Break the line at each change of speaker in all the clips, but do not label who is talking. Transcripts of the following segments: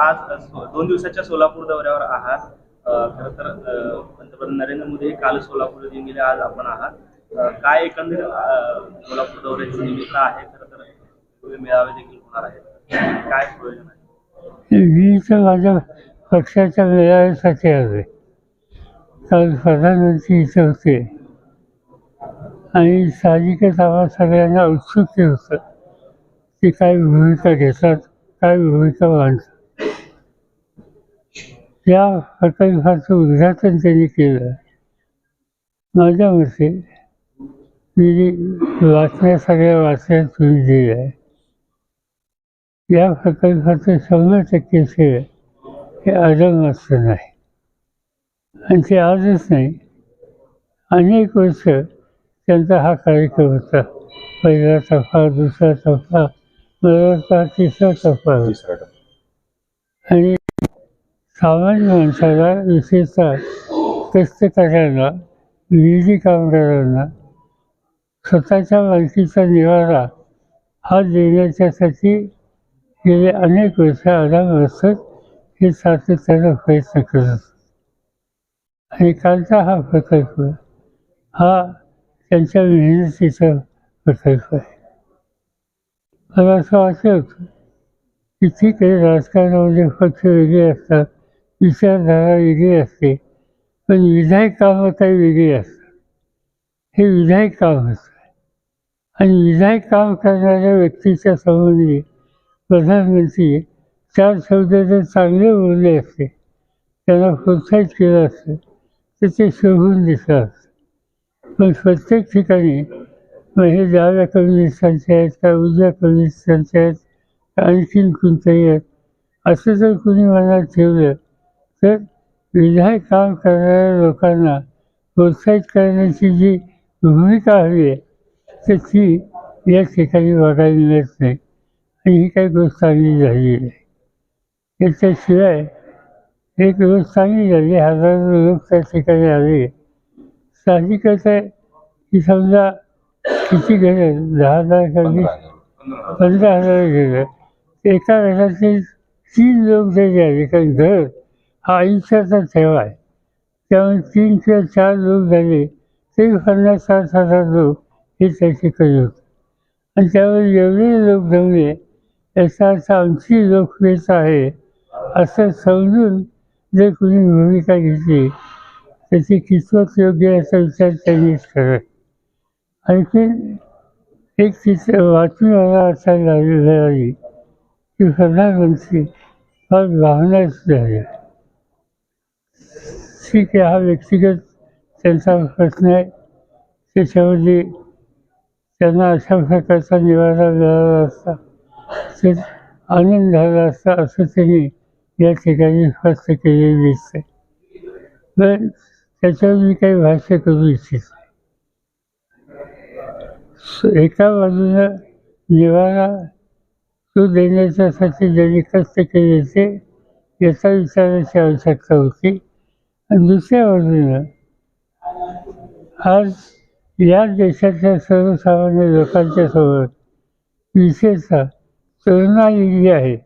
आज दोन दिवसाच्या सोलापूर दौऱ्यावर आहात. खर खरं तर पंतप्रधान नरेंद्र मोदी हे काल सोलापूर येऊन गेले आज आपण आहात. काय एकंदर सोलापूर दौऱ्याची निमित्त आहे? खर तर मेळावे देखील होणार आहेत. काय प्रयोजन आहे?
मी तर माझ्या पक्षाच्या मेळाव्यासाठी आलोय कारण प्रधानमंत्री इथे होते. आणि साहजिकच आम्हा सगळ्यांना उत्सुक होतं की काय भूमिका घेतात काय भूमिका मांडतात. या प्रकल्पाचं उद्घाटन त्यांनी केलं. माझ्या मते मी बातम्या सगळ्या वाचल्या तुम्ही दिल्या आहे. या प्रकल्पाचं शंभर टक्के श्रेय हे आदमाचं नाही. आणि ते आजच नाही. अनेक वर्ष त्यांचा हा कार्यक्रम होता. पहिला टप्पा दुसरा टप्पा मला तिसरा टप्पा होता. आणि सामान्य माणसाला विशेषतः कष्टकऱ्यांना विधी कामगारांना स्वतःच्या मालकीचा निवारा हा देण्याच्यासाठी गेले अनेक वर्ष आराम हे सातत्यानं प्रयत्न करत आणि कालचा हा प्रकल्प हा त्यांच्या मेहनतीचा प्रकल्प आहे. मला असं वाटत होतं की ठीक आहे राजकारणामध्ये पक्ष वेगळे असतात. विचारधारा वेगळी असते. पण विधायक कामं काही वेगळी असतात हे विधायक काम असतं. आणि विधायक काम करणाऱ्या व्यक्तीच्या संबंधी प्रधानमंत्री चार शब्द जर चांगले बोलले असते त्यांना प्रोत्साहित केलं असतं तर ते शोभून दिसलं असतं. पण प्रत्येक ठिकाणी म्हणजे मग हे डाव्या कम्युनिस्टांचे आहेत का उजव्या कम्युनिस्टांचे आहेत का आणखीन कोणतेही आहेत असं जर कुणी मनात ठेवलं तर विधायक काम करणाऱ्या लोकांना प्रोत्साहित करण्याची जी भूमिका हवी आहे तर ती या ठिकाणी बघायला मिळत. नाही आणि ही काही गोष्ट चांगली झाली नाही याच्याशिवाय एक गोष्ट चांगली झाली हजारो लोक त्या ठिकाणी आले. साहजिकच आहे की समजा किती गेले? दहा हजार कमी पंधरा हजार गेलं. एका घरातील तीन लोक जरी आले कारण घर हा आयुष्याचा ठेव आहे. त्यामुळे तीन किंवा चार लोक झाले तरी पन्नास साठ हजार लोक हे त्याची ठिकाणी होते. आणि त्यावर एवढे लोक जमले याचा अर्थ आमची लोकप्रियता आहे असं समजून जर कुणी भूमिका घेतली त्याची ती कितपत योग्य असा विचार त्यांनीच करत आणखी एक तिथं बातमी मला असा लागली मिळाली की प्रधानमंत्री फार भावनाच झाले ठीक आहे हा व्यक्तिगत त्यांचा प्रश्न आहे. त्याच्यामध्ये त्यांना अशा प्रकारचा निवारा मिळाला असता ते आनंद झाला असता असं त्यांनी या ठिकाणी स्पष्ट केलेलं दिसते पण त्याच्यावर मी काही भाष्य करू इच्छित. एका बाजूनं निवारा तो देण्याच्यासाठी ज्यांनी कष्ट केले ते याचा विचाराची आवश्यकता होती. आणि दुसऱ्या बाजूनं आज या देशाच्या सर्वसामान्य लोकांच्या समोर विशेषतः तरुणाई जी आहे.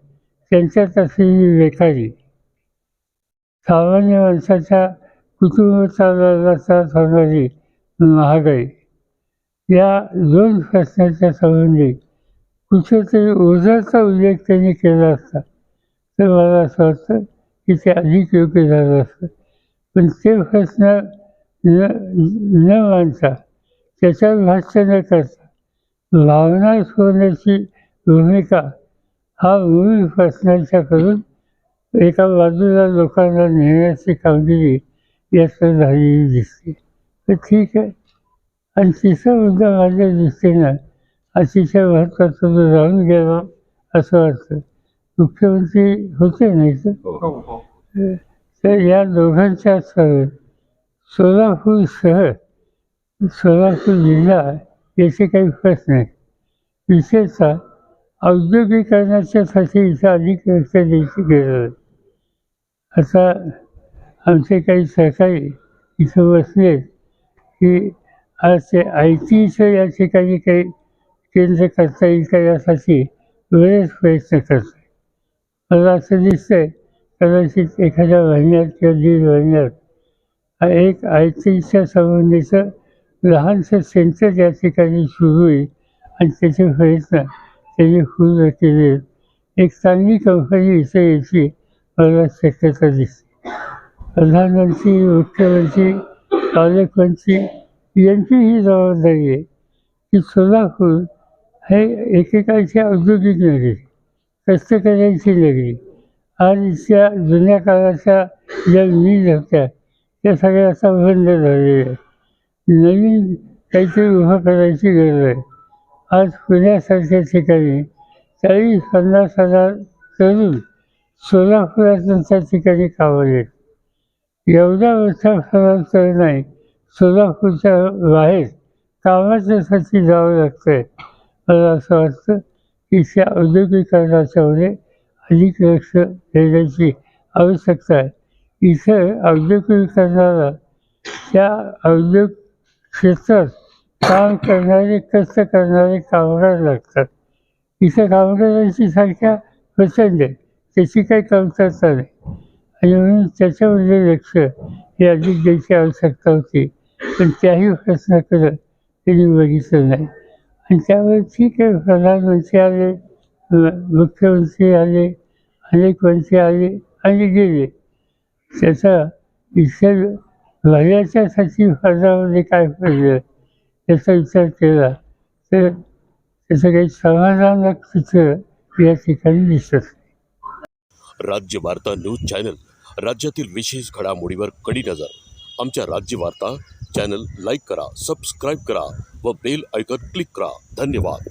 त्यांच्यात असलेली बेकारी सामान्य माणसाच्या कुटुंब चालवायला त्रास होणारी महागाई या दोन प्रश्नाच्या संबंधी कुठेतरी ओझाचा उल्लेख त्यांनी केला असता तर मला असं वाटतं की ते अधिक योग्य झालं असतं. पण ते प्रश्न न न मांडता त्याच्यावर भाष्य न करता भावना शोधण्याची भूमिका हा मूळ प्रश्नांच्या करून एका बाजूला लोकांना नेण्याची कामगिरी याचं झालेली दिसते. तर ठीक आहे. आणि तिसरा मुद्दा माझ्या दृष्टीनं अतिशय महत्त्वाचा जो राहून गेला असं वाटतं. मुख्यमंत्री होते नाही तर तर या दोघांच्या सह सोलापूर शहर सोलापूर जिल्हा याचे काही प्रश्न आहेत. विशेषतः औद्योगिकरणाच्यासाठी इथं अधिक लक्ष द्यायची गरज आहे. आता आमचे काही सहकारी इथं बसले की आज ते आय टीचं या ठिकाणी काही केंद्र करता येईल का यासाठी बरेच प्रयत्न करत मला असं दिसतंय कदाचित एखाद्या महिन्यात किंवा दीड महिन्यात हा एक आयटीच्या संबंधीचं लहानसं सेंटर या ठिकाणी सुरू होईल आणि त्याचे प्रयत्न त्यांनी पूर्ण केले एक चांगली कंपनी इथे यायची मला शक्यता दिसते. प्रधानमंत्री मुख्यमंत्री पालकमंत्री यांची ही जबाबदारी आहे की सोलापूर हे एकेकाची औद्योगिक नगरी कष्टकऱ्यांची नगरी आज जुन्या काळाच्या ज्या वीज होत्या त्या सगळ्या आता बंद झालेल्या नवीन काहीतरी उभं करायची गरज आहे. आज पुण्यासारख्या ठिकाणी चाळीस पन्नास हजार तरुण सोलापुरातून त्या ठिकाणी कामाला येत. एवढा मोठा स्थलांतर नाही सोलापूरच्या बाहेर कामाच्यासाठी जावं लागतं आहे मला असं वाटतं की त्या औद्योगिकरणाच्यामुळे अधिक लक्ष देण्याची आवश्यकता आहे. इथं औद्योगिकरणाला त्या औद्योग क्षेत्रात काम करणारे कष्ट करणारे कामगार लागतात. इथं कामगारांची संख्या प्रचंड आहे. त्याची काही कमतरता नाही. आणि म्हणून त्याच्यामध्ये लक्ष हे अधिक द्यायची आवश्यकता होती. पण त्याही प्रश्नाकडं त्यांनी बघितलं नाही. आणि त्यामुळे ठीक आहे प्रधानमंत्री आले. मुख्यमंत्री आले अनेक मंत्री आले आणि गेले. त्याचा इतर भल्याच्यासाठी फरकामध्ये काय पडलं याचा विचार केला तर त्याचं काही समाधानक चित्र या ठिकाणी दिसत.
राज्य वार्ता न्यूज चॅनल राज्यातील विशेष घडामोडीवर कडी नजर. आमच्या राज्य वार्ता चॅनल लाईक करा सबस्क्राईब करा व बेल ऐकत क्लिक करा. धन्यवाद.